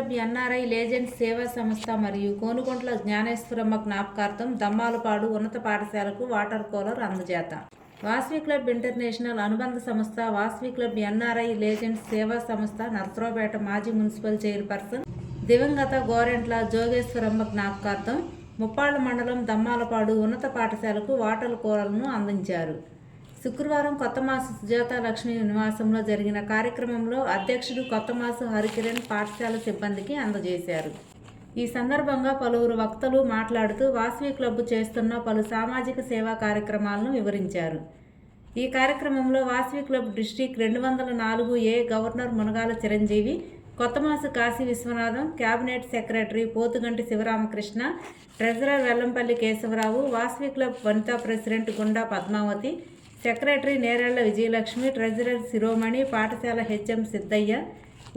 Club NRI legend సేవా సంస్థ మరియు కోనుకొంట్ల జ్ఞానేశ్వరమ్మ జ్ఞాపకార్థం దమ్మాలపాడు ఉన్నత పాఠశాలకు వాటర్ కూలర్ అందజేత. వాస్వి క్లబ్ ఇంటర్నేషనల్ అనుబంధ సంస్థ వాస్వి క్లబ్ ఎన్ఆర్ఐ లేజెండ్ సేవా సంస్థ నర్సరావుపేట మాజీ మున్సిపల్ చైర్పర్సన్ దివంగత గోరెంట్ల జోగేశ్వరమ్మ జ్ఞాపకార్థం ముప్పాళ్ళ మండలం దమ్మాలపాడు ఉన్నత పాఠశాలకు వాటర్ కూలర్ను అందించారు. శుక్రవారం కొత్తమాసు సుజాత లక్ష్మి నివాసంలో జరిగిన కార్యక్రమంలో అధ్యక్షుడు కొత్తమాసు హరికిరణ్ పాఠశాల సిబ్బందికి అందజేశారు. ఈ సందర్భంగా పలువురు వక్తలు మాట్లాడుతూ వాసవి క్లబ్ చేస్తున్న పలు సామాజిక సేవా కార్యక్రమాలను వివరించారు. ఈ కార్యక్రమంలో వాసవి క్లబ్ డిస్టిక్ రెండు వందల నాలుగు A governor Munagala Chiranjeevi Kothamasu Kasi Viswanatham cabinet secretary Pothuganti Sivaramakrishna treasurer Vellampalli Kesavarao Vasavi club Vanitha president Gunda Padmavathi secretary Nerella Vijayalakshmi treasurer Siromani పాఠశాల హెచ్ఎం సిద్ధయ్య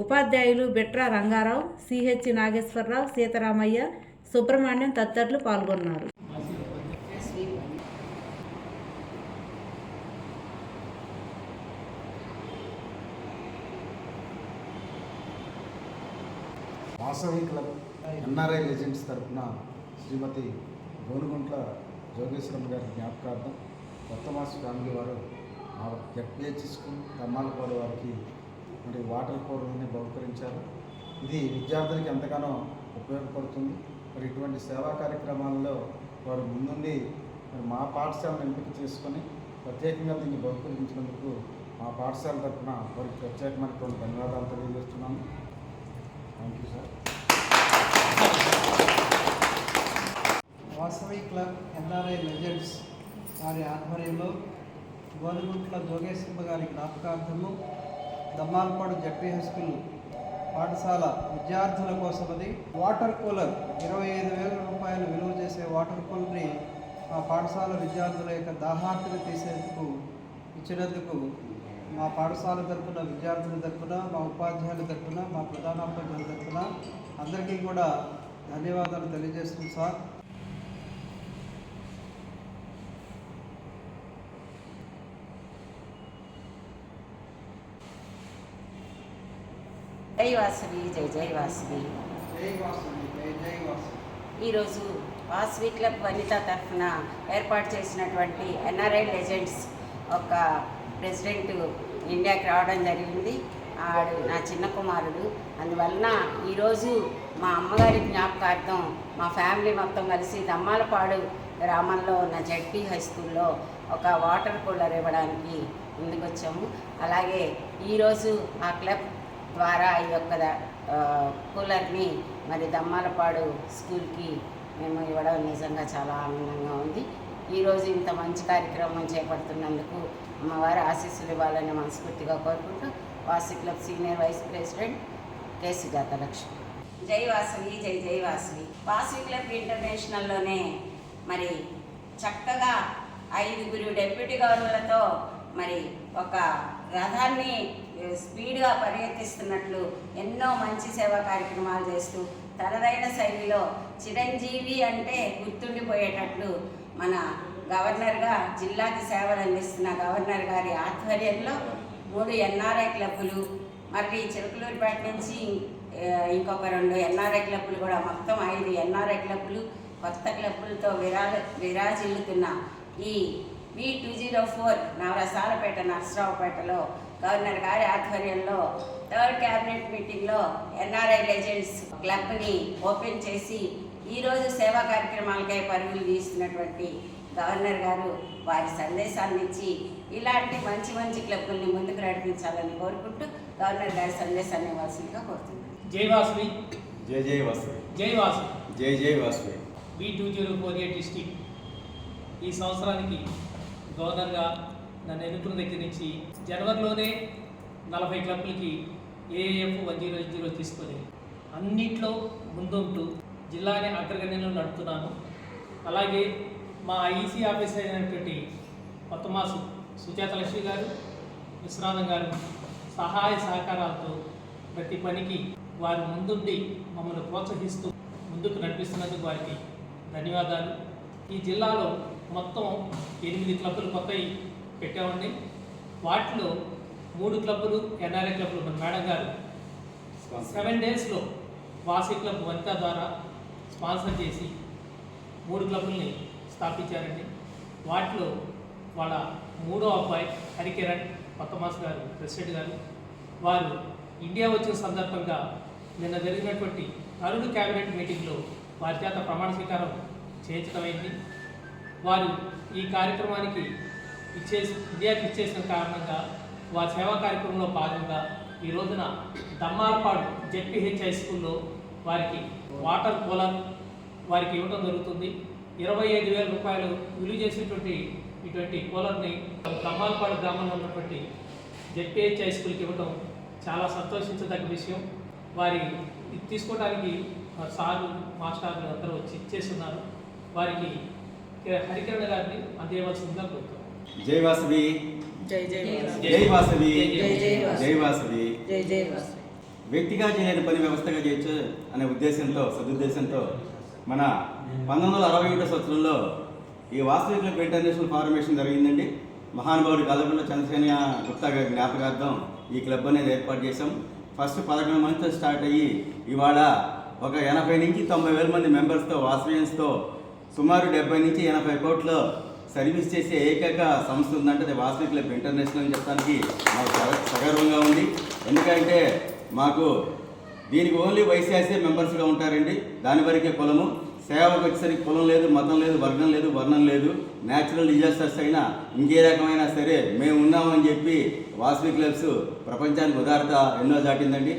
ఉపాధ్యాయులు బిట్రా రంగారావు సిహెచ్ నాగేశ్వరరావు సీతారామయ్య సుబ్రహ్మణ్యం తదితరులు పాల్గొన్నారు. వాసవి క్లబ్ ఎన్ఆర్ఐ లెజెండ్స్ తరఫున శ్రీమతి గోనుగుంట్ల జోగేశ్వరం గారి జ్ఞాపకార్థం కొత్త మాస్ ఫ్యామిలీ వారు ఆ జడ్పిహెచ్ స్కూల్ తమ్మాలపాడు వారికి మరి వాటర్ కూరలని బహుకరించారు. ఇది విద్యార్థులకి ఎంతగానో ఉపయోగపడుతుంది. మరి ఇటువంటి సేవా కార్యక్రమాల్లో వారు ముందుండి మరి మా పాఠశాలను ఎంపిక చేసుకొని ప్రత్యేకంగా దీన్ని బహుకరించినందుకు మా పాఠశాల తరఫున వారికి ప్రత్యేకమైనటువంటి ధన్యవాదాలు తెలియజేస్తున్నాను. Thank you sir Vasavi club NRI legends వారి ఆధ్వర్యంలో గోనుగుంట్ల జోగేశ్వర గారి జ్ఞాపకార్థము దమ్మాలపాడు జడ్పీ హై స్కూల్ పాఠశాల విద్యార్థుల కోసమది. వాటర్ కూలర్ ఇరవై ఐదు వేల రూపాయలు విలువ చేసే వాటర్ కూలర్ని మా పాఠశాల విద్యార్థుల యొక్క దాహార్తిని తీసేందుకు ఇచ్చినందుకు మా పాఠశాల తరపున విద్యార్థుల తరఫున మా ఉపాధ్యాయుల తరఫున మా ప్రధానోపాధ్యాయుల తరఫున అందరికీ కూడా ధన్యవాదాలు తెలియజేస్తుంది సార్. జై వాసవి జై జై వాసవి. ఈరోజు వాసవి క్లబ్ వనిత తరఫున ఏర్పాటు చేసినటువంటి ఎన్ఆర్ఐ లెజెండ్స్ ఒక ప్రెసిడెంట్ ఇండియాకి రావడం జరిగింది. ఆడు నా చిన్న కుమారుడు. అందువలన ఈరోజు మా అమ్మగారి జ్ఞాపకార్థం మా ఫ్యామిలీ మొత్తం కలిసి దమ్మాలపాడు గ్రామంలో ఉన్న జడ్పీ హై స్కూల్లో ఒక వాటర్ కూలర్ ఇవ్వడానికి ముందుకొచ్చాము. అలాగే ఈరోజు ఆ క్లబ్ ద్వారా ఈ యొక్క కూలర్ని మరి దమ్మాలపాడు స్కూల్కి మేము ఇవ్వడం నిజంగా చాలా ఆనందంగా ఉంది. ఈరోజు ఇంత మంచి కార్యక్రమం చేపడుతున్నందుకు అమ్మవారి ఆశీస్సులు ఇవ్వాలని మనస్ఫూర్తిగా కోరుకుంటూ Vasavi club senior vice president KC Jathalakshmi జై వాసవి జై జై వాసవి. వాసవి క్లబ్ ఇంటర్నేషనల్లోనే మరి చక్కగా ఐదుగురు డెప్యూటీ గవర్నర్లతో మరి ఒక రథాన్ని స్పీడ్గా పర్యటిస్తున్నట్లు ఎన్నో మంచి సేవా కార్యక్రమాలు చేస్తూ తనదైన శైలిలో చిరంజీవి అంటే గుర్తుండిపోయేటట్లు మన గవర్నర్గా జిల్లాకి సేవలు అందిస్తున్న గవర్నర్ గారి ఆధ్వర్యంలో మూడు ఎన్ఆర్ఐ క్లబ్బులు మరి చిలకలూరిపేట నుంచి ఇంకొక రెండు ఎన్ఆర్ఐ క్లబ్బులు కూడా మొత్తం ఐదు ఎన్ఆర్ఐ క్లబ్బులు కొత్త క్లబ్బులతో విరా విరాజిల్లుతున్న ఈ వి టూ జీరో ఫోర్ నవరసాలపేట నర్సరావుపేటలో గవర్నర్ గారి ఆధ్వర్యంలో థర్డ్ క్యాబినెట్ మీటింగ్లో ఎన్ఆర్ఐ లెజెండ్స్ క్లబ్ని ఓపెన్ చేసి ఈరోజు సేవా కార్యక్రమాలకై పరుగులు తీస్తున్నటువంటి గవర్నర్ గారు వారి సందేశాన్ని ఇచ్చి ఇలాంటి మంచి మంచి క్లబ్బుల్ని ముందుకు నడిపించాలని కోరుకుంటూ గవర్నర్ గారి సందేశాన్ని ఇవ్వాల్సిందిగా కోరుతున్నాను. జై వాసవి. జై జై వాసవి. జై వాసవి. జై జై Vasavi. B two zero four eight district. ఈ సంవత్సరానికి గవర్నర్గా నన్ను ఎన్నుకున్న దగ్గర నుంచి జనవరిలోనే నలభై క్లబ్లకి ఏఎఫ్ వన్ జీరో జీరో తీసుకొని అన్నిట్లో ముందుంటూ జిల్లాని అగ్రగణ్యంలో నడుపుతున్నాను. అలాగే మా ఐసీ ఆఫీసర్ అయినటువంటి కొత్తమాసు సుజాత లక్ష్మి గారు విశ్వనాథం గారు సహాయ సహకారాలతో ప్రతి పనికి వారు ముందుండి మమ్మల్ని ప్రోత్సహిస్తూ ముందుకు నడిపిస్తున్నందుకు వారికి ధన్యవాదాలు. ఈ జిల్లాలో మొత్తం ఎనిమిది క్లబ్బులు కొత్తవి పెట్టామండి. వాటిలో మూడు క్లబ్బులు ఎన్ఆర్ఐ క్లబ్లు మన మేడం గారు. సెవెన్ డేస్లో వాసీ క్లబ్ వనిత ద్వారా స్పాన్సర్ చేసి మూడు క్లబ్లని స్థాపించారండి. వాటిలో వాళ్ళ మూడో అబ్బాయి హరికిరణ్ పక్కమాస్ గారు ప్రెసిడెంట్ గారు. వారు ఇండియా వచ్చిన సందర్భంగా నిన్న జరిగినటువంటి అరుడు క్యాబినెట్ మీటింగ్లో వారి చేత ప్రమాణ స్వీకారం చేయించడమైంది వారు ఈ కార్యక్రమానికి ఇచ్చేసి ఇండియాకి ఇచ్చేసిన కారణంగా వారి సేవా కార్యక్రమంలో భాగంగా ఈ రోజున దమ్మార్పాడు జెడ్పీహెచ్ హై స్కూల్లో వారికి వాటర్ కూలర్ వారికి ఇవ్వడం జరుగుతుంది. ఇరవై ఐదు వేల రూపాయలు విలువ చేసినటువంటి ఇటువంటి కూలర్ని దమ్మార్పాడు గ్రామంలో ఉన్నటువంటి జెడ్పీహెచ్ హై స్కూల్కి ఇవ్వడం చాలా సంతోషించదగ్గ విషయం. వారి తీసుకోవడానికి సార్లు మాస్టర్లు అందరూ వచ్చి ఇచ్చేస్తున్నారు. వారికి హరికిరణ్ గారిని అందేయవలసిందిగా కోరుతున్నాం జై వాసవి జై జై జై వాసవి. జై జై వాసవి. జై వాసవి. జై జై వాసు వ్యక్తిగా చేయలేని పని వ్యవస్థగా చేయొచ్చు అనే ఉద్దేశంతో సదుద్దేశంతో మన పంతొమ్మిది వందల అరవై ఒకటో సంవత్సరంలో ఈ వాస్తవిక క్లబ్ ఇంటర్నేషనల్ ఫార్మేషన్ జరిగిందండి. మహానుభావుడు కలబండ చంద్రసేన గుప్తా గారి జ్ఞాపకార్థం ఈ క్లబ్ అనేది ఏర్పాటు చేశాం. ఫస్ట్ పదకొండు మందితో స్టార్ట్ అయ్యి ఇవాళ ఒక ఎనభై నుంచి తొంభై వేల మంది మెంబర్స్తో వాసవియన్స్తో సుమారు డెబ్బై నుంచి ఎనభై కోట్ల సర్వీస్ చేసే ఏకైక సంస్థ ఉందంటే అది వాసవి క్లబ్ ఇంటర్నేషనల్ అని చెప్పడానికి మాకు సగర్వంగా ఉంది. ఎందుకంటే మాకు దీనికి ఓన్లీ వైసీఆర్సీ మెంబర్స్గా ఉంటారండి. దాని వరకే కులము సేవకు వచ్చేసరికి కులం లేదు మతం లేదు వర్గం లేదు వర్ణం లేదు. న్యాచురల్ డిజాస్టర్స్ అయినా ఇంకే రకమైనా సరే మేము ఉన్నామని చెప్పి వాసవి క్లబ్స్ ప్రపంచానికి ఉదారత ఎన్నో దాటిందండి.